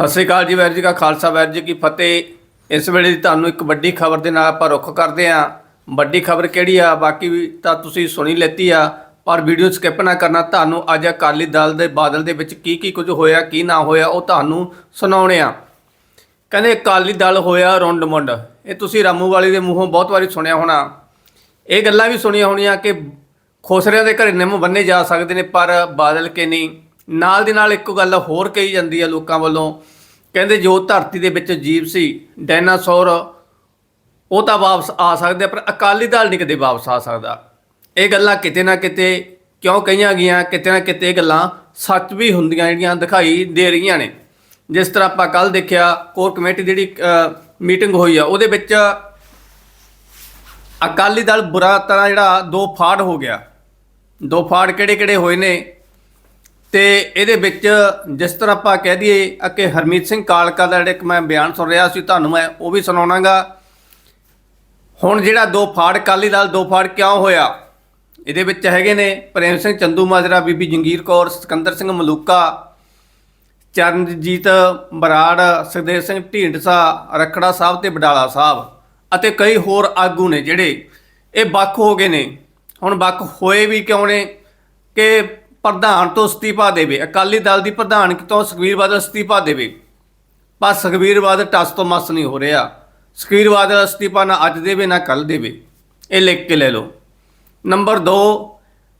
ਸਤਿ ਸ਼੍ਰੀ ਅਕਾਲ ਜੀ ਵੈਰ ਜੀ ਕਾ ਖਾਲਸਾ ਵੈਰ ਜੀ ਕੀ ਫਤਿਹ। ਇਸ ਵੇਲੇ ਦੀ ਤੁਹਾਨੂੰ ਇੱਕ ਵੱਡੀ ਖਬਰ ਦੇ ਨਾਲ ਆਪਾਂ ਰੁੱਖ ਕਰਦੇ ਆਂ ਵੱਡੀ ਖਬਰ ਕਿਹੜੀ ਆ? ਬਾਕੀ ਵੀ ਤਾਂ ਤੁਸੀਂ ਸੁਣੀ ਲੈਤੀ ਆ, ਪਰ ਵੀਡੀਓ ਸਕਿਪ ਨਾ ਕਰਨਾ। ਤੁਹਾਨੂੰ ਅੱਜ ਅਕਾਲੀ ਦਲ ਦੇ ਬਾਦਲ ਦੇ ਵਿੱਚ ਕੀ ਕੀ ਕੁਝ ਹੋਇਆ, ਕੀ ਨਾ ਹੋਇਆ, ਉਹ ਤੁਹਾਨੂੰ ਸੁਣਾਉਣੇ ਆ। ਕਹਿੰਦੇ ਅਕਾਲੀ ਦਲ ਹੋਇਆ ਰੁੰਡ ਮੁੰਡ। ਇਹ ਤੁਸੀਂ ਰਾਮੂ ਵਾਲੀ ਦੇ ਮੂੰਹੋਂ ਬਹੁਤ ਵਾਰੀ ਸੁਣਿਆ ਹੋਣਾ। ਇਹ ਗੱਲਾਂ ਵੀ ਸੁਣੀਆਂ ਹੋਣੀਆਂ ਕਿ ਖੋਸਰਿਆਂ ਦੇ ਘਰੇ ਨਿੰਮ ਬੰਨੇ ਜਾ ਸਕਦੇ ਨੇ, ਪਰ ਬਾਦਲ ਕੇ ਨਹੀਂ। ਨਾਲ ਦੀ ਨਾਲ ਇੱਕ ਗੱਲ ਹੋਰ ਕਹੀ ਜਾਂਦੀ ਹੈ ਲੋਕਾਂ ਵੱਲੋਂ, ਕਹਿੰਦੇ ਜੋ ਧਰਤੀ ਦੇ ਵਿੱਚ ਜੀਵ ਸੀ, ਡਾਇਨਾਸੌਰ, ਉਹ ਤਾਂ ਵਾਪਸ ਆ ਸਕਦੇ ਪਰ ਅਕਾਲੀ ਦਲ ਨਹੀਂ ਕਦੇ ਵਾਪਸ ਆ ਸਕਦਾ। ਇਹ ਗੱਲਾਂ ਕਿਤੇ ਨਾ ਕਿਤੇ ਕਿਉਂ ਕਹੀਆਂ ਗਈਆਂ, ਕਿਤੇ ਨਾ ਕਿਤੇ ਇਹ ਗੱਲਾਂ ਸੱਚ ਵੀ ਹੁੰਦੀਆਂ ਜਿਹੜੀਆਂ ਦਿਖਾਈ ਦੇ ਰਹੀਆਂ ਨੇ। ਜਿਸ ਤਰ੍ਹਾਂ ਆਪਾਂ ਕੱਲ ਦੇਖਿਆ, ਕੋਰ ਕਮੇਟੀ ਦੀ ਜਿਹੜੀ ਮੀਟਿੰਗ ਹੋਈ ਆ, ਉਹਦੇ ਵਿੱਚ ਅਕਾਲੀ ਦਲ ਬੁਰਾ ਤਰ੍ਹਾਂ ਜਿਹੜਾ ਦੋ ਫਾੜ ਹੋ ਗਿਆ। ਦੋ ਫਾੜ ਕਿਹੜੇ ਕਿਹੜੇ ਹੋਏ ਨੇ ਤੇ ਇਹਦੇ ਵਿੱਚ ਜਿਸ ਤਰ੍ਹਾਂ ਆਪਾਂ ਕਹਿ ਦਈਏ ਅੱਗੇ ਹਰਮੀਤ ਸਿੰਘ ਕਾਲਕਾ ਦਾ ਜਿਹੜਾ ਇੱਕ ਮੈਂ ਬਿਆਨ ਸੁਣ ਰਿਹਾ ਸੀ, ਤੁਹਾਨੂੰ ਮੈਂ ਉਹ ਵੀ ਸੁਣਾਉਣਾਗਾ। ਹੁਣ ਜਿਹੜਾ ਦੋ ਫਾੜ, ਅਕਾਲੀ ਦਲ ਦੋ ਫਾੜ ਕਿਉਂ ਹੋਇਆ? ਇਹਦੇ ਵਿੱਚ ਹੈਗੇ ਨੇ ਪ੍ਰੇਮ ਸਿੰਘ ਚੰਦੂ ਮਾਜਰਾ, ਬੀਬੀ ਜੰਗੀਰ ਕੌਰ, ਸਿਕੰਦਰ ਸਿੰਘ ਮਲੂਕਾ, ਚਰਨਜੀਤ ਬਰਾੜ, ਸੁਖਦੇਵ ਸਿੰਘ ਢੀਂਡਸਾ, ਰਖੜਾ ਸਾਹਿਬ ਤੇ ਬਡਾਲਾ ਸਾਹਿਬ ਅਤੇ ਕਈ ਹੋਰ ਆਗੂ ਨੇ ਜਿਹੜੇ ਇਹ ਵੱਖ ਹੋ ਗਏ ਨੇ। ਹੁਣ ਵੱਖ ਹੋਏ ਵੀ ਕਿਉਂ ਨੇ ਕਿ ਪ੍ਰਧਾਨ ਤੋਂ ਅਸਤੀਫਾ ਦੇਵੇ। ਅਕਾਲੀ ਦਲ ਦੀ ਪ੍ਰਧਾਨਗੀ ਤੋਂ ਸੁਖਬੀਰ ਬਾਦਲ ਅਸਤੀਫਾ ਦੇਵੇ। ਪਰ ਸੁਖਬੀਰ ਬਾਦਲ ਟਸ ਤੋਂ ਮਸ ਨਹੀਂ ਹੋ ਰਿਹਾ। ਸੁਖਬੀਰ ਬਾਦਲ ਅਸਤੀਫਾ ਨਾ ਅੱਜ ਦੇਵੇ, ਨਾ ਕੱਲ ਦੇਵੇ। ਇਹ ਲਿਖ ਕੇ ਲੈ ਲਓ। ਨੰਬਰ 2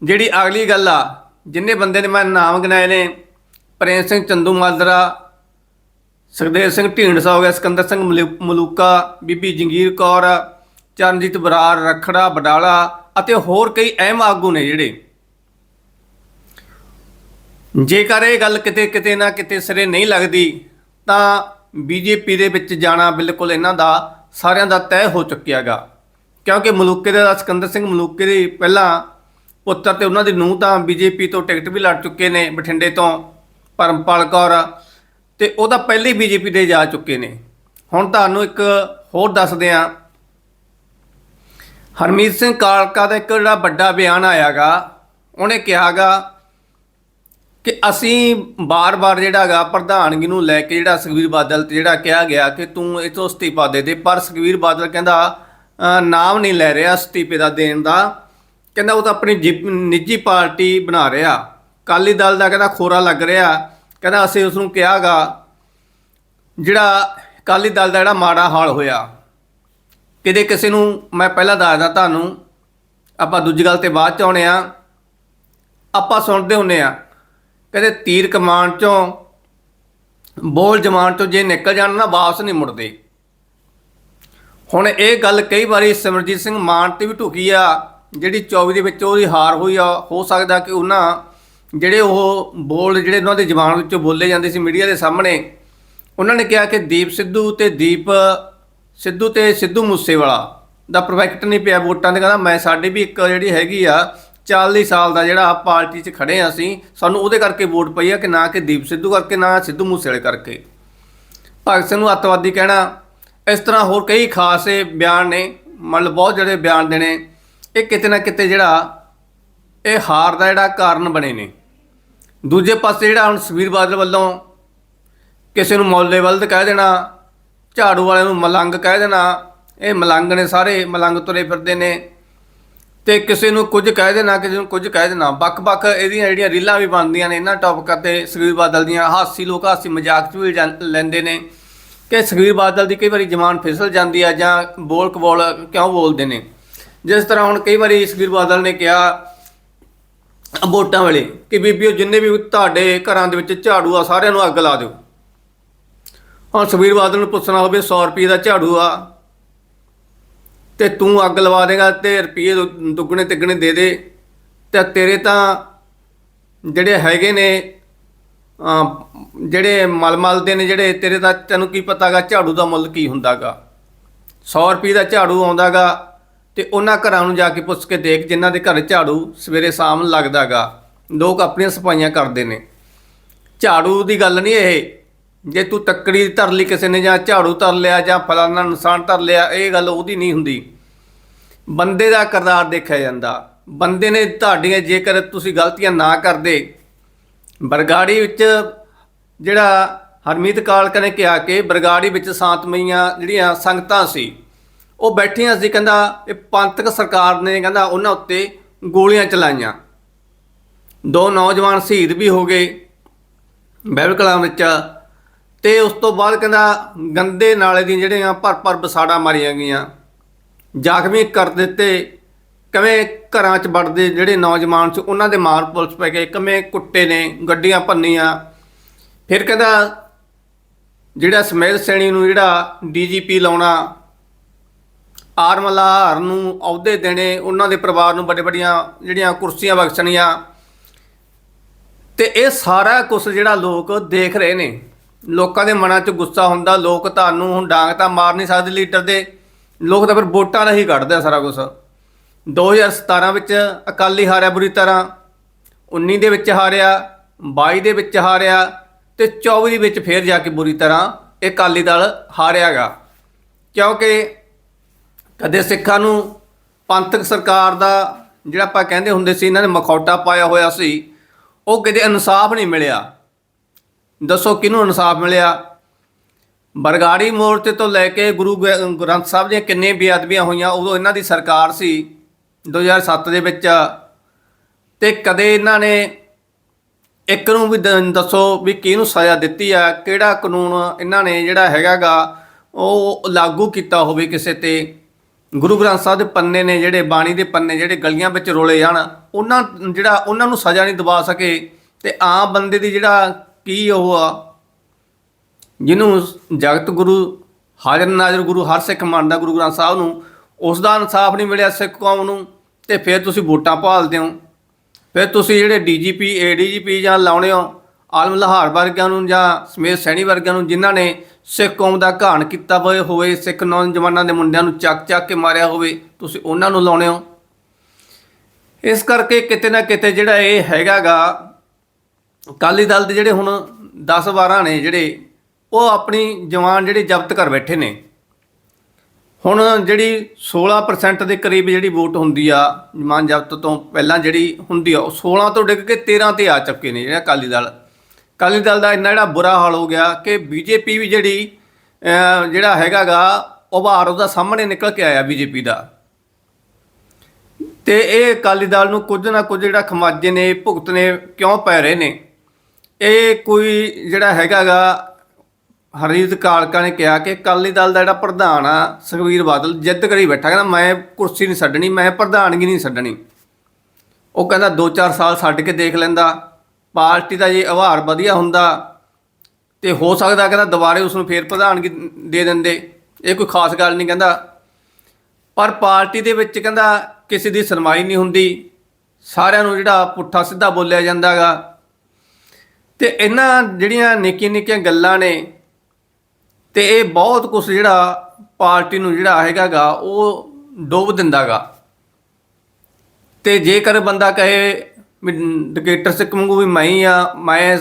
ਜਿਹੜੀ ਅਗਲੀ ਗੱਲ ਆ, ਜਿੰਨੇ ਬੰਦੇ ਨੇ ਮੈਂ ਨਾਮ ਗਿਣਾਏ ਨੇ, ਪ੍ਰੇਮ ਸਿੰਘ ਚੰਦੂ ਮਾਜਰਾ, ਸੁਖਦੇਵ ਸਿੰਘ ਢੀਂਡਸਾ ਹੋ ਗਿਆ, ਸਿਕੰਦਰ ਸਿੰਘ ਮਲੂ- ਮਲੂਕਾ, ਬੀਬੀ ਜੰਗੀਰ ਕੌਰ, ਚਰਨਜੀਤ ਬਰਾੜ, ਰਖੜਾ, ਬਡਾਲਾ ਅਤੇ ਹੋਰ ਕਈ ਅਹਿਮ ਆਗੂ ਨੇ ਜਿਹੜੇ। ਜੇਕਰ ਇਹ ਗੱਲ ਕਿਤੇ ਕਿਤੇ ਨਾ ਕਿਤੇ ਸਿਰੇ ਨਹੀਂ ਲੱਗਦੀ, ਤਾਂ ਬੀਜੇਪੀ ਦੇ ਵਿੱਚ ਜਾਣਾ ਬਿਲਕੁਲ ਇਹਨਾਂ ਦਾ ਸਾਰਿਆਂ ਦਾ ਤੈਅ ਹੋ ਚੁੱਕਿਆਗਾ ਕਿਉਂਕਿ ਮਲੂਕੇ ਦਾ ਸਿਕੰਦਰ ਸਿੰਘ ਮਲੂਕੇ ਦੇ ਪਹਿਲਾਂ ਪੁੱਤਰ ਤੇ ਉਹਨਾਂ ਦੀ ਨੂੰਹ ਤਾਂ ਬੀਜੇਪੀ ਤੋਂ ਟਿਕਟ ਵੀ ਲੜ ਚੁੱਕੇ ਨੇ ਬਠਿੰਡੇ ਤੋਂ, ਪਰਮਪਾਲ ਕੌਰ, ਤੇ ਉਹ ਤਾਂ ਪਹਿਲੇ ਹੀ ਬੀਜੇਪੀ ਦੇ ਜਾ ਚੁੱਕੇ ਨੇ। ਹੁਣ ਤੁਹਾਨੂੰ ਇੱਕ ਹੋਰ ਦੱਸਦੇ ਆ ਹਰਮੀਤ ਸਿੰਘ ਕਾਲਕਾ ਦਾ ਇੱਕ ਜਿਹੜਾ ਵੱਡਾ ਬਿਆਨ ਆਇਆਗਾ, ਉਹਨੇ ਕਿਹਾਗਾ ਕਿ ਅਸੀਂ ਬਾਰ-ਬਾਰ ਹੈਗਾ ਪ੍ਰਧਾਨਗੀ ਨੂੰ ਲੈ ਕੇ ਜਿਹੜਾ ਸੁਖਬੀਰ ਬਾਦਲ ਤੇ ਜਿਹੜਾ ਕਿਹਾ ਗਿਆ ਕਿ ਤੂੰ ਇਹ ਅਸਤੀਫਾ ਦੇ ਦੇ, ਪਰ ਸੁਖਬੀਰ ਬਾਦਲ ਕਹਿੰਦਾ ਨਾਮ ਨਹੀਂ ਲੈ ਰਿਹਾ ਅਸਤੀਫੇ ਦਾ ਦੇਣ ਦਾ। ਕਹਿੰਦਾ ਉਹ ਤਾਂ ਆਪਣੀ ਜਿ- ਨਿੱਜੀ ਪਾਰਟੀ ਬਣਾ ਰਿਹਾ। ਕਾਲੀ ਦਲ ਦਾ ਕਹਿੰਦਾ ਖੋਰਾ ਲੱਗ ਰਿਹਾ। ਕਹਿੰਦਾ ਅਸੀਂ ਉਸ ਨੂੰ ਕਿਹਾਗਾ, ਜਿਹੜਾ ਕਾਲੀ ਦਲ ਦਾ ਜਿਹੜਾ ਮਾੜਾ ਹਾਲ ਹੋਇਆ। ਕਿਤੇ ਕਿਸੇ ਨੂੰ ਮੈਂ ਪਹਿਲਾਂ ਦੱਸਦਾ ਤੁਹਾਨੂੰ, ਆਪਾਂ ਦੂਜੀ ਗੱਲ ਤੇ ਬਾਅਦ ਚ ਆਉਣੇ ਆ। ਆਪਾਂ ਸੁਣਦੇ ਹੁੰਨੇ ਆ। ਕਹਿੰਦੇ ਤੀਰ ਕਮਾਨ ਚੋਂ, ਬੋਲ ਜਮਾਨ ਚੋਂ ਜੇ ਨਿਕਲ ਜਾਣ ਨਾ ਵਾਪਸ ਨਹੀਂ ਮੁੜਦੇ। ਹੁਣ ਇਹ ਗੱਲ ਕਈ ਵਾਰੀ ਸਿਮਰਜੀਤ ਸਿੰਘ ਮਾਨ ਤੇ ਵੀ ਢੁਕੀ ਆ, ਜਿਹੜੀ 24 ਦੇ ਵਿੱਚ ਉਹਦੀ ਹਾਰ ਹੋਈ ਆ, ਹੋ ਸਕਦਾ ਕਿ ਉਹਨਾਂ ਜਿਹੜੇ ਉਹ ਬੋਲ ਜਿਹੜੇ ਉਹਨਾਂ ਦੇ ਜ਼ਬਾਨ ਵਿੱਚੋਂ ਬੋਲੇ ਜਾਂਦੇ ਸੀ ਮੀਡੀਆ ਦੇ ਸਾਹਮਣੇ, ਉਹਨਾਂ ਨੇ ਕਿਹਾ ਕਿ ਦੀਪ ਸਿੱਧੂ ਤੇ ਦੀਪ ਸਿੱਧੂ ਤੇ ਸਿੱਧੂ ਮੂਸੇਵਾਲਾ ਦਾ ਪਰਫੈਕਟ ਨਹੀਂ ਪਿਆ ਵੋਟਾਂ ਦੇ ਕਹਿੰਦਾ ਮੈਂ, ਸਾਡੀ ਵੀ ਇੱਕ ਜਿਹੜੀ ਹੈਗੀ ਆ 40 ਸਾਲ ਦਾ ਜਿਹੜਾ ਪਾਰਟੀ 'ਚ ਖੜੇ ਆ ਅਸੀਂ, ਸਾਨੂੰ ਉਹਦੇ ਕਰਕੇ ਵੋਟ ਪਈ ਆ ਕਿ ਨਾ ਕਿ ਦੀਪ ਸਿੱਧੂ ਕਰਕੇ, ਨਾ ਸਿੱਧੂ ਮੂਸੇਵਾਲੇ ਕਰਕੇ। ਭਗਤ ਸਿੰਘ ਨੂੰ ਅੱਤਵਾਦੀ ਕਹਿਣਾ, ਇਸ ਤਰ੍ਹਾਂ ਹੋਰ ਕਈ ਖਾਸ ਇਹ ਬਿਆਨ ਨੇ ਮਤਲਬ ਬਹੁਤ ਜਿਹੜੇ ਬਿਆਨ ਦੇਣੇ, ਇਹ ਕਿਤੇ ਨਾ ਕਿਤੇ ਜਿਹੜਾ ਇਹ ਹਾਰ ਦਾ ਜਿਹੜਾ ਕਾਰਨ ਬਣੇ ਨੇ। ਦੂਜੇ ਪਾਸੇ ਜਿਹੜਾ ਹੁਣ ਸੁਖਬੀਰ ਬਾਦਲ ਵੱਲੋਂ ਕਿਸੇ ਨੂੰ ਮੌਲੇ ਵਲਦ ਕਹਿ ਦੇਣਾ, ਝਾੜੂ ਵਾਲਿਆਂ ਨੂੰ ਮਲੰਗ ਕਹਿ ਦੇਣਾ, ਇਹ ਮਲੰਗ ਨੇ ਸਾਰੇ, ਮਲੰਗ ਤੁਰੇ ਫਿਰਦੇ ਨੇ। ਤੇ ਕਿਸੇ ਨੂੰ ਕੁਝ ਕਹਿ ਦੇਣਾ ਕਿਸੇ ਨੂੰ ਕੁਝ ਕਹਿ ਦੇਣਾ ਵੱਖ-ਵੱਖ ਇਹਦੀਆਂ ਜਿਹੜੀਆਂ ਰੀਲਾਂ ਵੀ ਬਣਦੀਆਂ ਨੇ, ਇਹਨਾਂ ਟੌਪਿਕਾਂ ਤੇ ਸੁਖਬੀਰ ਬਾਦਲ ਦੀਆਂ ਹਾਸੀ, ਲੋਕ ਹਾਸੀ, ਮਜ਼ਾਕ 'ਚ ਵੀ ਜਾਂ- ਲੈਂਦੇ ਨੇ ਕਿ ਸੁਖਬੀਰ ਬਾਦਲ ਦੀ ਕਈ ਵਾਰੀ ਜ਼ਮਾਨ ਫਿਸਲ ਜਾਂਦੀ ਆ ਜਾਂ ਬੋਲ ਕਬੋਲ ਕਿਉਂ ਬੋਲਦੇ ਨੇ। ਜਿਸ ਤਰ੍ਹਾਂ ਹੁਣ ਕਈ ਵਾਰੀ ਸੁਖਬੀਰ ਬਾਦਲ ਨੇ ਕਿਹਾ ਵੋਟਾਂ ਵੇਲੇ ਕਿ ਬੀਬੀਓ ਜਿੰਨੇ ਵੀ ਤੁਹਾਡੇ ਘਰਾਂ ਦੇ ਵਿੱਚ ਝਾੜੂ ਆ, ਸਾਰਿਆਂ ਨੂੰ ਅੱਗ ਲਾ ਦਿਓ। ਹੁਣ ਸੁਖਬੀਰ ਬਾਦਲ ਨੂੰ ਪੁੱਛਣਾ ਹੋਵੇ 100 ਰੁਪਏ ਦਾ ਝਾੜੂ ਆ ਤੇ ਤੂੰ ਅੱਗ ਲਵਾ ਦੇਗਾ ਤੇ ਰੁਪਏ ਦੁੱਗਣੇ ਤਿੱਗਣੇ ਦੇ ਦੇ। ਤੇ ਤੇਰੇ ਤਾਂ ਜਿਹੜੇ ਹੈਗੇ ਨੇ ਅਮ ਜਿਹੜੇ ਮਲਮਲ ਦੇ ਨੇ ਜਿਹੜੇ, ਤੇਰੇ ਤਾਂ ਤੈਨੂੰ ਕੀ ਪਤਾਗਾ ਝਾੜੂ ਦਾ ਮੁੱਲ ਕੀ ਹੁੰਦਾਗਾ। 100 ਰੁਪਏ ਦਾ ਝਾੜੂ ਆਉਂਦਾਗਾ ਤੇ ਉਹਨਾਂ ਘਰਾਂ ਨੂੰ ਜਾ ਕੇ ਪੁੱਛ ਕੇ ਦੇਖ ਜਿਨ੍ਹਾਂ ਦੇ ਘਰ ਝਾੜੂ ਸਵੇਰੇ ਸ਼ਾਮ ਲੱਗਦਾਗਾ। ਲੋਕ ਆਪਣੀਆਂ ਸਫਾਈਆਂ ਕਰਦੇ ਨੇ। ਝਾੜੂ ਦੀ ਗੱਲ ਨਹੀਂ ਇਹ। ਜੇ ਤੂੰ ਤੱਕੜੀ ਧਰ ਲਈ, ਕਿਸੇ ਨੇ ਜਾਂ ਝਾੜੂ ਧਰ ਲਿਆ ਜਾਂ ਫਲਾਨਾ ਨਿਸ਼ਾਨ ਧਰ ਲਿਆ, ਇਹ ਗੱਲ ਉਹਦੀ ਨਹੀਂ ਹੁੰਦੀ। ਬੰਦੇ ਦਾ ਕਿਰਦਾਰ ਦੇਖਿਆ ਜਾਂਦਾ। ਬੰਦੇ ਨੇ ਤੁਹਾਡੀਆਂ ਜੇਕਰ ਤੁਸੀਂ ਗਲਤੀਆਂ ਨਾ ਕਰਦੇ, ਬਰਗਾੜੀ ਵਿੱਚ ਜਿਹੜਾ ਹਰਮੀਤ ਕਾਲਕ ਨੇ ਕਿਹਾ ਕਿ ਬਰਗਾੜੀ ਵਿੱਚ ਸ਼ਾਂਤਮਈਆਂ ਜਿਹੜੀਆਂ ਸੰਗਤਾਂ ਸੀ, ਉਹ ਬੈਠੀਆਂ ਸੀ, ਕਹਿੰਦਾ ਇਹ ਪੰਥਕ ਸਰਕਾਰ ਨੇ, ਕਹਿੰਦਾ ਉਹਨਾਂ ਉੱਤੇ ਗੋਲੀਆਂ ਚਲਾਈਆਂ। ਦੋ ਨੌਜਵਾਨ ਸ਼ਹੀਦ ਵੀ ਹੋ ਗਏ। ਬਾਈਬਲ ਕਲਾਂ ਵਿੱਚ ਤੇ ਉਸ ਤੋਂ ਬਾਅਦ ਕਹਿੰਦਾ ਗੰਦੇ ਨਾਲੇ ਦੀਆਂ ਜਿਹੜੀਆਂ ਭਰ ਭਰ ਬਸਾੜਾ ਮਾਰੀਆਂ ਗਈਆਂ। ਜ਼ਖਮੀ ਕਰ ਦਿੱਤੇ। ਕਿਵੇਂ ਘਰਾਂ 'ਚ ਵੜਦੇ ਜਿਹੜੇ ਨੌਜਵਾਨ ਸੀ, ਉਹਨਾਂ ਦੇ ਮਾਰ ਪੁਲਿਸ ਪੈ ਗਏ। ਕਿਵੇਂ ਕੁੱਟੇ ਨੇ, ਗੱਡੀਆਂ ਭੰਨੀਆਂ। ਫਿਰ ਕਹਿੰਦਾ ਜਿਹੜਾ ਸਮੇਲ ਸੈਣੀ ਨੂੰ ਜਿਹੜਾ ਡੀਜੀਪੀ ਲਾਉਣਾ ਆਰਮਲਾਰ ਨੂੰ ਅਹੁਦੇ ਦੇਣੇ, ਉਹਨਾਂ ਦੇ ਪਰਿਵਾਰ ਨੂੰ ਵੱਡੇ ਵੱਡੀਆਂ ਜਿਹੜੀਆਂ ਕੁਰਸੀਆਂ ਬਖਸ਼ਣੀਆਂ। ਤੇ ਇਹ ਸਾਰਾ ਕੁਝ ਜਿਹੜਾ ਲੋਕ ਦੇਖ ਰਹੇ ਨੇ। ਲੋਕਾਂ ਦੇ ਮਨਾਂ 'ਚ ਗੁੱਸਾ ਹੁੰਦਾ, ਲੋਕ ਤੁਹਾਨੂੰ ਹੁਣ ਡਾਂਗ ਤਾਂ ਮਾਰ ਨਹੀਂ ਸਕਦੇ ਲੀਡਰ ਦੇ, ਲੋਕ ਤਾਂ ਫਿਰ ਵੋਟਾਂ ਨਾਲ ਹੀ ਕੱਢਦੇ ਆ ਸਾਰਾ ਕੁਝ 2017 ਵਿੱਚ ਅਕਾਲੀ ਹਾਰਿਆ ਬੁਰੀ ਤਰ੍ਹਾਂ 19 ਦੇ ਵਿੱਚ ਹਾਰਿਆ 22 ਦੇ ਵਿੱਚ ਹਾਰਿਆ ਤੇ 24 ਦੇ ਵਿੱਚ ਫੇਰ ਜਾ ਕੇ ਬੁਰੀ ਤਰ੍ਹਾਂ ਇਹ ਅਕਾਲੀ ਦਲ ਹਾਰਿਆਗਾ। ਕਿਉਂਕਿ ਕਦੇ ਸਿੱਖਾਂ ਨੂੰ ਪੰਥਕ ਸਰਕਾਰ ਦਾ ਜਿਹੜਾ ਆਪਾਂ ਕਹਿੰਦੇ ਹੁੰਦੇ ਸੀ, ਇਹਨਾਂ ਨੇ ਮਖੌਟਾ ਪਾਇਆ ਹੋਇਆ ਸੀ, ਉਹ ਕਿਤੇ ਇਨਸਾਫ ਨਹੀਂ ਮਿਲਿਆ। ਦੱਸੋ ਕਿਹਨੂੰ ਇਨਸਾਫ ਮਿਲਿਆ? ਬਰਗਾੜੀ ਮੋਰਚੇ ਤੋਂ ਲੈ ਕੇ ਗੁਰੂ ਗ੍ਰ- ਗ੍ਰੰਥ ਸਾਹਿਬ ਦੀਆਂ ਕਿੰਨੇ ਬੇਅਦਬੀਆਂ ਹੋਈਆਂ, ਉਦੋਂ ਇਹਨਾਂ ਦੀ ਸਰਕਾਰ ਸੀ 2007 ਦੇ ਵਿੱਚ। ਤੇ ਕਦੇ ਇਹਨਾਂ ਨੇ ਇੱਕ ਨੂੰ ਵੀ ਦੱਸੋ ਵੀ ਕਿਹਨੂੰ ਸਜ਼ਾ ਦਿੱਤੀ ਆ, ਕਿਹੜਾ ਕਾਨੂੰਨ ਇਹਨਾਂ ਨੇ ਜਿਹੜਾ ਹੈਗਾਗਾ, ਉਹ ਲਾਗੂ ਕੀਤਾ ਹੋਵੇ ਕਿਸੇ ਤੇ। ਗੁਰੂ ਗ੍ਰੰਥ ਸਾਹਿਬ ਦੇ ਪੰਨੇ ਨੇ ਜਿਹੜੇ, ਬਾਣੀ ਦੇ ਪੰਨੇ ਜਿਹੜੇ ਗਲੀਆਂ ਵਿੱਚ ਰੋਲੇ ਜਾਣ, ਉਹਨਾਂ, ਜਿਹੜਾ ਉਹਨਾਂ ਨੂੰ ਸਜ਼ਾ ਨਹੀਂ ਦਿਵਾ ਸਕੇ। ਤੇ ਆਮ ਬੰਦੇ ਦੀ ਜਿਹੜਾ ਕੀ ਉਹ ਆ? ਜਿਹਨੂੰ ਜਗਤ ਗੁਰੂ, ਹਾਜ਼ਰ ਨਾਜ਼ਰ ਗੁਰੂ, ਹਰ ਸਿੱਖ ਮੰਨਦਾ ਗੁਰੂ ਗ੍ਰੰਥ ਸਾਹਿਬ ਨੂੰ ਉਸ ਦਾ ਇਨਸਾਫ ਨਹੀਂ ਮਿਲਿਆ ਸਿੱਖ ਕੌਮ ਨੂੰ, ਤੇ ਫਿਰ ਤੁਸੀਂ ਵੋਟਾਂ ਭਾਲਦੇ ਹੋ। ਫਿਰ ਤੁਸੀਂ ਜਿਹੜੇ ਡੀਜੀਪੀ ਏਡੀਜੀਪੀ ਜਾਂ ਲਾਉਣੇ ਹੋ, ਆਲਮ ਲਹਾਰ ਵਰਗਿਆਂ ਨੂੰ ਜਾਂ ਸਮੇਤ ਸੈਣੀ ਵਰਗਿਆਂ ਨੂੰ, ਜਿਨ੍ਹਾਂ ਨੇ ਸਿੱਖ ਕੌਮ ਦਾ ਘਾਣ ਕੀਤਾ ਹੋਏ ਹੋਵੇ, ਸਿੱਖ ਨੌਜਵਾਨਾਂ ਦੇ ਮੁੰਡਿਆਂ ਨੂੰ ਚੱਕ ਚੱਕ ਕੇ ਮਾਰਿਆ ਹੋਵੇ, ਤੁਸੀਂ ਉਹਨਾਂ ਨੂੰ ਲਾਉਣੇ ਹੋ। ਇਸ ਕਰਕੇ ਕਿਤੇ ਨਾ ਕਿਤੇ ਜਿਹੜਾ ਇਹ ਹੈਗਾਗਾ ਅਕਾਲੀ ਦਲ ਦੇ ਜਿਹੜੇ ਹੁਣ 10 12 ਨੇ ਜਿਹੜੇ ਉਹ ਆਪਣੀ ਜਵਾਨ ਜਿਹੜੇ ਜ਼ਬਤ ਕਰ ਬੈਠੇ ਨੇ। ਹੁਣ ਜਿਹੜੀ 16% ਦੇ ਕਰੀਬ ਜਿਹੜੀ ਵੋਟ ਹੁੰਦੀ ਆ ਜਮਾਨ ਜ਼ਬਤ ਤੋਂ ਪਹਿਲਾਂ ਜਿਹੜੀ ਹੁੰਦੀ ਆ ਉਹ 16 ਤੋਂ ਡਿੱਗ ਕੇ 13 ਤੇ ਆ ਚੁੱਕੇ ਨੇ ਜਿਹੜਾ ਅਕਾਲੀ ਦਲ। ਅਕਾਲੀ ਦਲ ਦਾ ਇੰਨਾ ਜਿਹੜਾ ਬੁਰਾ ਹਾਲ ਹੋ ਗਿਆ ਕਿ ਬੀਜੇਪੀ ਵੀ ਜਿਹੜੀ ਅਹ, ਜਿਹੜਾ ਹੈਗਾਗਾ ਉਭਾਰ ਉਹਦਾ ਸਾਹਮਣੇ ਨਿਕਲ ਕੇ ਆਇਆ ਬੀਜੇਪੀ ਦਾ। ਤੇ ਇਹ ਅਕਾਲੀ ਦਲ ਨੂੰ ਕੁਝ ਨਾ ਕੁਝ ਜਿਹੜਾ ਖਮਾਜੇ ਨੇ ਭੁਗਤ ਨੇ ਕਿਉਂ ਪੈ ਰਹੇ ਨੇ? ਇਹ ਕੋਈ ਜਿਹੜਾ ਹੈਗਾਗਾ ਹਰਜੀਤ ਕਾਲਕਾ ਨੇ ਕਿਹਾ ਕਿ ਅਕਾਲੀ ਦਲ ਦਾ ਜਿਹੜਾ ਪ੍ਰਧਾਨ ਆ, ਸੁਖਬੀਰ ਬਾਦਲ, ਜਿੱਦ ਕਰੀ ਬੈਠਾ, ਕਹਿੰਦਾ ਮੈਂ ਕੁਰਸੀ ਨਹੀਂ ਛੱਡਣੀ, ਮੈਂ ਪ੍ਰਧਾਨਗੀ ਨਹੀਂ ਛੱਡਣੀ। ਉਹ ਕਹਿੰਦਾ 2-4 ਸਾਲ ਛੱਡ ਕੇ ਦੇਖ ਲੈਂਦਾ, ਪਾਰਟੀ ਦਾ ਜੇ ਆਭਾਰ ਵਧੀਆ ਹੁੰਦਾ, ਤੇ ਹੋ ਸਕਦਾ ਕਹਿੰਦਾ ਦੁਬਾਰੇ ਉਸ ਨੂੰ ਫੇਰ ਪ੍ਰਧਾਨਗੀ ਦੇ ਦਿੰਦੇ। ਇਹ ਕੋਈ ਖਾਸ ਗੱਲ ਨਹੀਂ, ਕਹਿੰਦਾ। ਪਰ ਪਾਰਟੀ ਦੇ ਵਿੱਚ ਕਹਿੰਦਾ ਕਿਸੇ ਦੀ ਸੁਣਵਾਈ ਨਹੀਂ ਹੁੰਦੀ। ਸਾਰਿਆਂ ਨੂੰ ਜਿਹੜਾ ਪੁੱਠਾ ਸਿੱਧਾ ਬੋਲਿਆ ਜਾਂਦਾਗਾ। ਤੇ ਇਹਨਾਂ ਜਿਹੜੀਆਂ ਨਿੱਕੀਆਂ ਨਿੱਕੀਆਂ ਗੱਲਾਂ ਨੇ ਤੇ ਇਹ ਬਹੁਤ ਕੁਝ ਜਿਹੜਾ ਪਾਰਟੀ ਨੂੰ ਜਿਹੜਾ ਹੈਗਾਗਾ, ਉਹ ਡੋਬ ਦਿੰਦਾਗਾ। ਤੇ ਜੇਕਰ ਬੰਦਾ ਕਹੇ ਵੀ ਸਿੱਖ ਵਾਂਗੂ ਵੀ ਮੈਂ ਆ, ਮੈਂ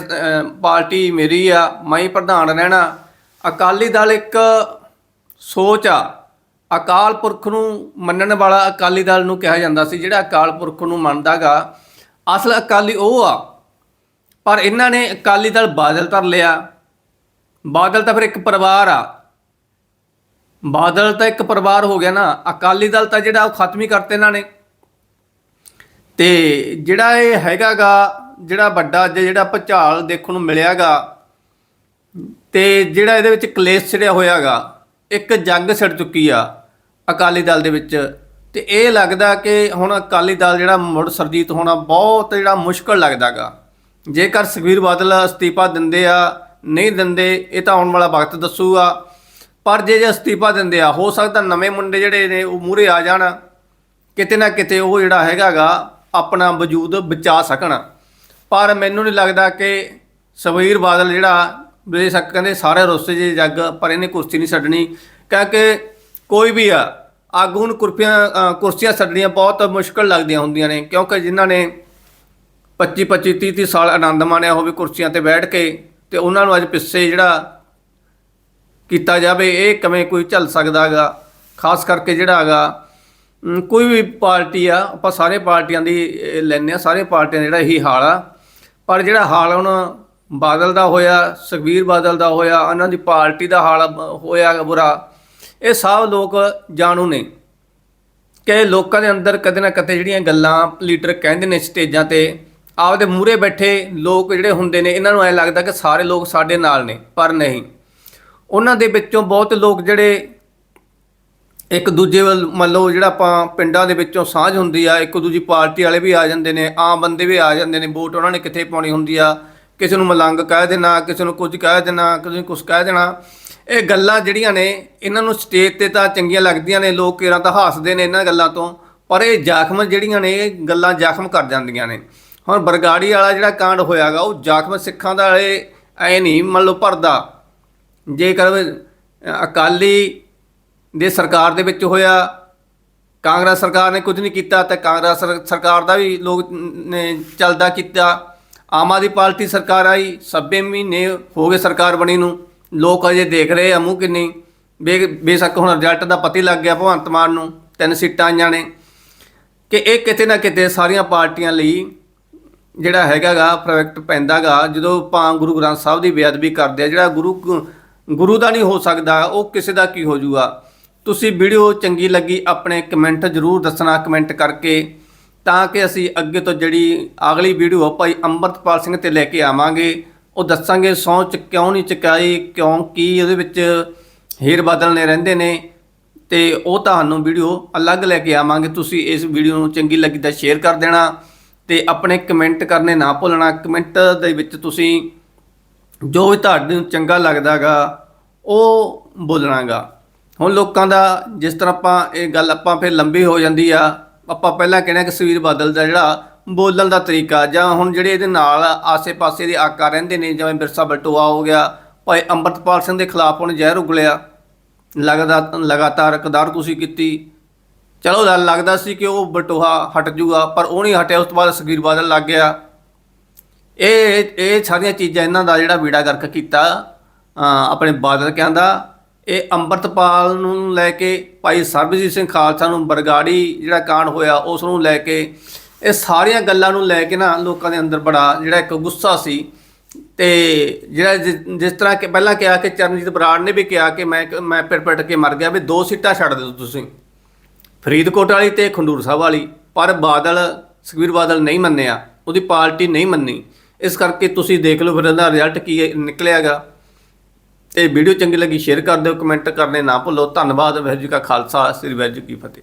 ਪਾਰਟੀ ਮੇਰੀ ਆ, ਮੈਂ ਹੀ ਪ੍ਰਧਾਨ ਰਹਿਣਾ, ਅਕਾਲੀ ਦਲ ਇੱਕ ਸੋਚ ਆ, ਅਕਾਲ ਪੁਰਖ ਨੂੰ ਮੰਨਣ ਵਾਲਾ ਅਕਾਲੀ ਦਲ ਨੂੰ ਕਿਹਾ ਜਾਂਦਾ ਸੀ, ਜਿਹੜਾ ਅਕਾਲ ਪੁਰਖ ਨੂੰ ਮੰਨਦਾਗਾ। ਅਸਲ ਅਕਾਲੀ ਉਹ ਆ ਪਰ ਇਹਨਾਂ ਨੇ ਅਕਾਲੀ ਦਲ ਬਾਦਲ ਧਰ ਲਿਆ। ਬਾਦਲ ਤਾਂ ਫਿਰ ਇੱਕ ਪਰਿਵਾਰ ਆ। ਬਾਦਲ ਤਾਂ ਇੱਕ ਪਰਿਵਾਰ ਹੋ ਗਿਆ ਨਾ। ਅਕਾਲੀ ਦਲ ਤਾਂ ਜਿਹੜਾ ਉਹ ਖਤਮ ਹੀ ਕਰਤੇ ਇਹਨਾਂ ਨੇ। ਤੇ ਜਿਹੜਾ ਇਹ ਹੈਗਾਗਾ, ਜਿਹੜਾ ਵੱਡਾ ਅੱਜ ਜਿਹੜਾ ਭੁਚਾਲ ਦੇਖਣ ਨੂੰ ਮਿਲਿਆਗਾ, ਤੇ ਜਿਹੜਾ ਇਹਦੇ ਵਿੱਚ ਕਲੇਸ਼ ਛਿੜਿਆ ਹੋਇਆਗਾ, ਇੱਕ ਜੰਗ ਛਿੜ ਚੁੱਕੀ ਆ ਅਕਾਲੀ ਦਲ ਦੇ ਵਿੱਚ। ਤੇ ਇਹ ਲੱਗਦਾ ਕਿ ਹੁਣ ਅਕਾਲੀ ਦਲ ਜਿਹੜਾ ਮੁੜ ਸਰਜੀਤ ਹੋਣਾ ਬਹੁਤ ਜਿਹੜਾ ਮੁਸ਼ਕਲ ਲੱਗਦਾਗਾ। ਜੇਕਰ ਸੁਖਬੀਰ ਬਾਦਲ ਅਸਤੀਫਾ ਦਿੰਦੇ ਆ, ਨਹੀਂ ਦਿੰਦੇ, ਇਹ ਤਾਂ ਆਉਣ ਵਾਲਾ ਵਕਤ ਦੱਸੂਗਾ। ਪਰ ਜੇ ਜੇ ਅਸਤੀਫਾ ਦਿੰਦੇ ਆ, ਹੋ ਸਕਦਾ ਨਵੇਂ ਮੁੰਡੇ ਜਿਹੜੇ ਨੇ, ਉਹ ਮੂਹਰੇ ਆ ਜਾਣ। ਕਿਤੇ ਨਾ ਕਿਤੇ ਉਹ ਜਿਹੜਾ ਹੈਗਾਗਾ, ਆਪਣਾ ਵਜੂਦ ਬਚਾ ਸਕਣ। ਪਰ ਮੈਨੂੰ ਨਹੀਂ ਲੱਗਦਾ ਕਿ ਸੁਖਬੀਰ ਬਾਦਲ ਜਿਹੜਾ, ਬੇਸ਼ੱਕ ਕਹਿੰਦੇ ਸਾਰੇ ਰੋਸੇ ਜੇ ਜੱਗ, ਪਰ ਇਹਨੇ ਕੁਰਸੀ ਨਹੀਂ ਛੱਡਣੀ। ਕਿਉਂਕਿ ਕੋਈ ਵੀ ਆ, ਆਗੂ ਨੂੰ ਕੁਰਸੀਆਂ ਕੁਰਸੀਆਂ ਛੱਡਣੀਆਂ ਬਹੁਤ ਮੁਸ਼ਕਲ ਲੱਗਦੀਆਂ ਹੁੰਦੀਆਂ ਨੇ, ਕਿਉਂਕਿ ਜਿਨ੍ਹਾਂ ਨੇ 25 25 30 30 ਸਾਲ ਆਨੰਦ ਮਾਣਿਆ ਹੋਵੇ ਕੁਰਸੀਆਂ ਤੇ ਬੈਠ ਕੇ ਤੇ ਉਹਨਾਂ ਨੂੰ ਅੱਜ ਪਿੱਛੇ ਜਿਹੜਾ ਕੀਤਾ ਜਾਵੇ ਇਹ ਕਿਵੇਂ ਕੋਈ ਝੱਲ ਸਕਦਾਗਾ ਖਾਸ ਕਰਕੇ ਜਿਹੜਾ ਹੈਗਾ ਕੋਈ ਵੀ ਪਾਰਟੀ ਆ ਆਪਾਂ ਸਾਰੇ ਪਾਰਟੀਆਂ ਦੀ ਅਹ, ਲੈਂਦੇ ਆ ਸਾਰੇ ਪਾਰਟੀਆਂ ਦਾ ਜਿਹੜਾ ਇਹੀ ਹਾਲ ਆ। ਪਰ ਜਿਹੜਾ ਹਾਲ ਹੁਣ ਬਾਦਲ ਦਾ ਹੋਇਆ ਸੁਖਬੀਰ ਬਾਦਲ ਦਾ ਹੋਇਆ ਉਹਨਾਂ ਦੀ ਪਾਰਟੀ ਦਾ ਹਾਲ ਹੋਇਆ ਬੁਰਾ ਇਹ ਸਭ ਲੋਕ ਜਾਣੂ ਨੇ। ਕਿ ਲੋਕਾਂ ਦੇ ਅੰਦਰ ਕਦੇ ਨਾ ਕਦੇ ਜਿਹੜੀਆਂ ਗੱਲਾਂ ਲੀਡਰ ਕਹਿੰਦੇ ਨੇ ਸਟੇਜਾਂ ਤੇ ਆਪਦੇ ਮੂਹਰੇ ਬੈਠੇ ਲੋਕ ਜਿਹੜੇ ਹੁੰਦੇ ਨੇ, ਇਹਨਾਂ ਨੂੰ ਐ ਲੱਗਦਾ ਕਿ ਸਾਰੇ ਲੋਕ ਸਾਡੇ ਨਾਲ ਨੇ, ਪਰ ਨਹੀਂ। ਉਹਨਾਂ ਦੇ ਵਿੱਚੋਂ ਬਹੁਤ ਲੋਕ ਜਿਹੜੇ ਇੱਕ ਦੂਜੇ ਵੱਲ, ਮੰਨ ਲਓ ਜਿਹੜਾ ਆਪਾਂ ਪਿੰਡਾਂ ਦੇ ਵਿੱਚੋਂ ਸਾਂਝ ਹੁੰਦੀ ਆ, ਇੱਕ ਦੂਜੀ ਪਾਰਟੀ ਵਾਲੇ ਵੀ ਆ ਜਾਂਦੇ ਨੇ, ਆਮ ਬੰਦੇ ਵੀ ਆ ਜਾਂਦੇ ਨੇ, ਵੋਟ ਉਹਨਾਂ ਨੇ ਕਿੱਥੇ ਪਾਉਣੀ ਹੁੰਦੀ ਆ? ਕਿਸੇ ਨੂੰ ਮਲੰਗ ਕਹਿ ਦੇਣਾ, ਕਿਸੇ ਨੂੰ ਕੁਝ ਕਹਿ ਦੇਣਾ, ਕਿਸੇ ਨੂੰ ਕੁਝ ਕਹਿ ਦੇਣਾ। ਇਹ ਗੱਲਾਂ ਜਿਹੜੀਆਂ ਨੇ, ਇਹਨਾਂ ਨੂੰ ਸਟੇਜ ਤੇ ਤਾਂ ਚੰਗੀਆਂ ਲੱਗਦੀਆਂ ਨੇ, ਲੋਕ ਕਿਰਾਂ ਤਾਂ ਹੱਸਦੇ ਨੇ ਇਹਨਾਂ ਗੱਲਾਂ ਤੋਂ, ਪਰ ਇਹ ਜ਼ਖਮ ਜਿਹੜੀਆਂ ਨੇ, ਇਹ ਗੱਲਾਂ ਜ਼ਖਮ ਕਰ ਜਾਂਦੀਆਂ ਨੇ। ਹੁਣ ਬਰਗਾੜੀ ਵਾਲਾ ਜਿਹੜਾ ਕਾਂਡ ਹੋਇਆਗਾ, ਉਹ ਜ਼ਖਮ ਸਿੱਖਾਂ ਦਾ ਇਹ ਐ ਨਹੀਂ, ਮੰਨ ਲਓ ਭਰਦਾ। ਜੇਕਰ ਅਕਾਲੀ ਦੇ ਸਰਕਾਰ ਦੇ ਵਿੱਚ ਹੋਇਆ, ਕਾਂਗਰਸ ਸਰਕਾਰ ਨੇ ਕੁਝ ਨਹੀਂ ਕੀਤਾ, ਤਾਂ ਕਾਂਗਰਸ ਸਰ- ਸਰਕਾਰ ਦਾ ਵੀ ਲੋਕ ਨੇ ਚੱਲਦਾ ਕੀਤਾ। ਆਮ ਆਦਮੀ ਪਾਰਟੀ ਸਰਕਾਰ ਆਈ, ਸੱਬੇ ਮਹੀਨੇ ਹੋ ਗਏ ਸਰਕਾਰ ਬਣੀ ਨੂੰ। ਲੋਕ ਅਜੇ ਦੇਖ ਰਹੇ ਆ ਮੂੰਹ ਕਿੰਨੀ। ਬੇ- ਬੇਸ਼ੱਕ ਹੁਣ ਰਿਜ਼ਲਟ ਦਾ ਪਤਾ ਹੀ ਲੱਗ ਗਿਆ ਭਗਵੰਤ ਮਾਨ ਨੂੰ, ਤਿੰਨ ਸੀਟਾਂ ਆਈਆਂ ਨੇ। ਕਿ ਇਹ ਕਿਤੇ ਨਾ ਕਿਤੇ ਸਾਰੀਆਂ ਪਾਰਟੀਆਂ ਲਈ ਜਿਹੜਾ ਹੈਗਾਗਾ, ਪ੍ਰੋਜੈਕਟ ਪੈਂਦਾਗਾ, ਜਦੋਂ ਆਪਾਂ ਗੁਰੂ ਗ੍ਰੰਥ ਸਾਹਿਬ ਦੀ ਬੇਅਦਬੀ ਕਰਦੇ ਆ, ਜਿਹੜਾ ਗੁਰੂ ਗੁਰੂ ਦਾ ਨਹੀਂ ਹੋ ਸਕਦਾ, ਉਹ ਕਿਸੇ ਦਾ ਕੀ ਹੋ ਜੂਗਾ ਤੁਸੀਂ ਵੀਡੀਓ ਚੰਗੀ ਲੱਗੀ, ਆਪਣੇ ਕਮੈਂਟ ਜ਼ਰੂਰ ਦੱਸਣਾ, ਕਮੈਂਟ ਕਰਕੇ, ਤਾਂ ਕਿ ਅਸੀਂ ਅੱਗੇ ਤੋਂ ਜਿਹੜੀ ਅਗਲੀ ਵੀਡੀਓ ਭਾਈ ਅੰਮ੍ਰਿਤਪਾਲ ਸਿੰਘ ਤੇ ਲੈ ਕੇ ਆਵਾਂਗੇ, ਉਹ ਦੱਸਾਂਗੇ, ਸਹੁੰ ਚ ਕਿਉਂ ਨਹੀਂ ਚੁਕਾਈ, ਕਿਉਂ ਕੀ ਉਹਦੇ ਵਿੱਚ ਹੀਰ ਬਦਲ ਨੇ ਰਹਿੰਦੇ ਨੇ, ਤੇ ਉਹ ਤੁਹਾਨੂੰ ਵੀਡੀਓ ਅਲੱਗ ਲੈ ਕੇ ਆਵਾਂਗੇ, ਤੁਸੀਂ ਇਸ ਵੀਡੀਓ ਨੂੰ ਚੰਗੀ ਲੱਗੀ ਤਾਂ ਸ਼ੇਅਰ ਕਰ ਦੇਣਾ। ਤੇ ਆਪਣੇ ਕਮੈਂਟ ਕਰਨੇ ਨਾ ਭੁੱਲਣਾ। ਕਮੈਂਟ ਦੇ ਵਿੱਚ ਤੁਸੀਂ ਜੋ ਵੀ ਤੁਹਾਨੂੰ ਚੰਗਾ ਲੱਗਦਾਗਾ, ਉਹ ਬੋਲਣਾਗਾ। ਹੁਣ ਲੋਕਾਂ ਦਾ ਜਿਸ ਤਰ੍ਹਾਂ ਆਪਾਂ ਇਹ ਗੱਲ ਆਪਾਂ ਫਿਰ ਲੰਬੀ ਹੋ ਜਾਂਦੀ ਆ, ਆਪਾਂ ਪਹਿਲਾਂ ਕਹਿਣਾ ਕਿ ਸਵੀਰ ਬਾਦਲ ਦਾ ਜਿਹੜਾ ਬੋਲਣ ਦਾ ਤਰੀਕਾ, ਜਾਂ ਹੁਣ ਜਿਹੜੇ ਇਹਦੇ ਨਾਲ ਆਸੇ-ਪਾਸੇ ਦੇ ਆਕਾ ਰਹਿੰਦੇ ਨੇ, ਜਿਵੇਂ ਬਿਰਸਾ ਬਲਟੋਆ ਹੋ ਗਿਆ ਭਾਈ ਅੰਮ੍ਰਿਤਪਾਲ ਸਿੰਘ ਦੇ ਖਿਲਾਫ ਹੁਣ ਜ਼ਹਿਰ ਉਗਲਿਆ, ਲਗਾਤਾਰ ਲਗਾਤਾਰ ਕਦਾਰ ਤੁਸੀਂ ਕੀਤੀ ਚਲੋ ਲ- ਲੱਗਦਾ ਸੀ ਕਿ ਉਹ ਬਟੋਹਾ ਹਟ ਜੂਗਾ, ਪਰ ਉਹ ਨਹੀਂ ਹਟਿਆ, ਉਸ ਤੋਂ ਬਾਅਦ ਸੁਖਬੀਰ ਬਾਦਲ ਲੱਗ ਗਿਆ। ਇਹ ਇਹ ਸਾਰੀਆਂ ਚੀਜ਼ਾਂ ਇਹਨਾਂ ਦਾ ਜਿਹੜਾ ਬੀੜਾ ਗਰਕ ਕੀਤਾ ਆਪਣੇ ਬਾਦਲ ਕਹਿੰਦਾ ਇਹ ਅੰਮ੍ਰਿਤਪਾਲ ਨੂੰ ਲੈ ਕੇ ਭਾਈ ਸਰਬਜੀਤ ਸਿੰਘ ਖਾਲਸਾ ਨੂੰ ਬਰਗਾੜੀ ਜਿਹੜਾ ਕਾਂਡ ਹੋਇਆ, ਉਸ ਨੂੰ ਲੈ ਕੇ, ਇਹ ਸਾਰੀਆਂ ਗੱਲਾਂ ਨੂੰ ਲੈ ਕੇ ਨਾ ਲੋਕਾਂ ਦੇ ਅੰਦਰ ਬੜਾ ਜਿਹੜਾ ਇੱਕ ਗੁੱਸਾ ਸੀ। ਤੇ ਜਿਹੜਾ ਜਿ- ਜਿਸ ਤਰ੍ਹਾਂ ਕਿ ਪਹਿਲਾਂ ਕਿਹਾ ਕਿ ਚਰਨਜੀਤ ਬਰਾੜ ਨੇ ਵੀ ਕਿਹਾ ਕਿ ਮੈਂ ਮੈਂ ਪਿੜ ਪਿੜ ਕੇ ਮਰ ਗਿਆ ਵੀ ਦੋ ਸੀਟਾਂ ਛੱਡ ਦਿਓ ਤੁਸੀਂ। ਫਰੀਦਕੋਟ ਵਾਲੀ ਤੇ ਖੰਡੂਰ ਸਾਹਿਬ ਵਾਲੀ, ਪਰ ਬਾਦਲ, ਸੁਖਬੀਰ ਬਾਦਲ ਨਹੀਂ ਮੰਨਿਆ, ਉਹਦੀ ਪਾਰਟੀ ਨਹੀਂ ਮੰਨੀ। ਇਸ ਕਰਕੇ ਤੁਸੀਂ ਦੇਖ ਲਓ ਫਿਰ ਇਹਦਾ ਰਿਜ਼ਲਟ ਕੀ ਹੈ- ਨਿਕਲਿਆਗਾ। ਇਹ ਵੀਡੀਓ ਚੰਗੀ ਲੱਗੀ ਸ਼ੇਅਰ ਕਰ ਦਿਓ ਕਮੈਂਟ ਕਰਨੇ ਨਾ ਭੁੱਲੋ। ਧੰਨਵਾਦ, ਵਾਹਿਗੁਰੂ ਜੀ ਕਾ ਖਾਲਸਾ, ਸ੍ਰੀ ਵਾਹਿਗੁਰੂ ਜੀ ਕੀ ਫਤਿਹ।